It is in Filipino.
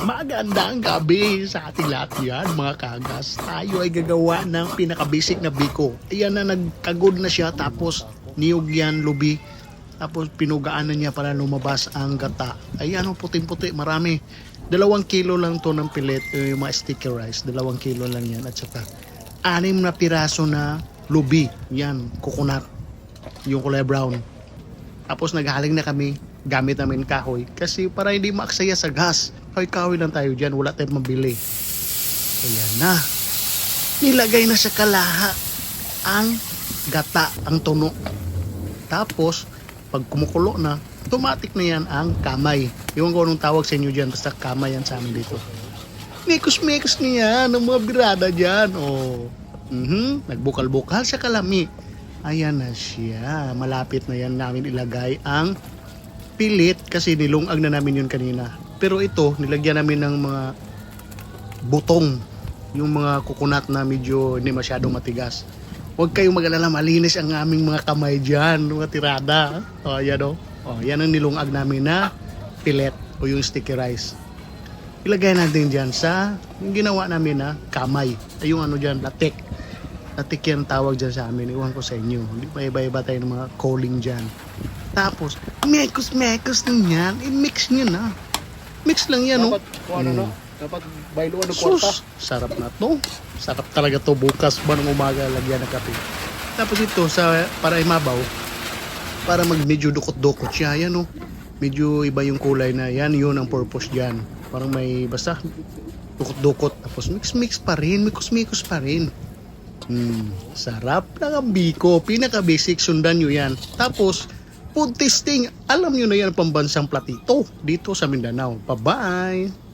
Magandang gabi sa ating lahat yan, mga kagas. Tayo ay gagawa ng pinaka-basic na biko. Ayan na, nagkagod na siya, tapos niyog yan, lubi. Tapos pinugaan na niya para lumabas ang gata. Ayan, oh, puting-puti, marami. Dalawang kilo lang to ng pilit, eh, yung mga sticky rice. Dalawang kilo lang yan. At saka, anim na piraso na lubi. Yan, coconut. Yung kulay brown. Tapos naghaling na kami, gamit namin kahoy. Kasi para hindi maaksaya sa gas. Kahoy-kahoy lang tayo dyan, wala tayong mabili. Ayan na. Nilagay na sa kalaha ang gata, ang tuno. Tapos, pag kumukulo na, automatic na yan ang kamay. Iwan ko anong tawag sa inyo dyan, basta kamay yan sa amin dito. Mekos-mekos niya ng mga birada dyan. Oh. Mhm, nagbukal-bukal sa kalami. Ayan na siya. Malapit na yan namin ilagay ang pilit kasi nilungag na namin yun kanina. Pero ito, nilagyan namin ng mga butong. Yung mga kukunat na medyo hindi masyadong matigas. Huwag kayong mag-alala, malinis ang aming mga kamay dyan, mga tirada. O, yan o. O, yan ang nilungag namin na pilet o yung sticky rice. Ilagay natin dyan sa, yung ginawa namin na kamay. Ay, yung ano dyan, latik. Latik yan tawag dyan sa amin. Iwan ko sa inyo. Hindi pa iba-iba tayo ng mga calling dyan. Tapos, mekos-mekos lang yan. I-mix nyo na. Mix lang yan, no? Dapat, kung ano, no? Dapat bayluan ng kwarta. Sus, sarap na to. Sarap talaga to bukas ba ng umaga lagyan ng kape. Tapos ito sa para imabaw, para mag medyo dukot-dukot siya, yan oh. Medyo iba yung kulay na yan, yun ang purpose diyan. Parang may basta dukot-dukot tapos mix-mix pa rin, mikos-mikos pa rin. Hmm, sarap ng ang biko. Pinaka-basic, sundan nyo yan. Tapos, food tasting. Alam nyo na yan ang pambansang platito dito sa Mindanao. Bye-bye!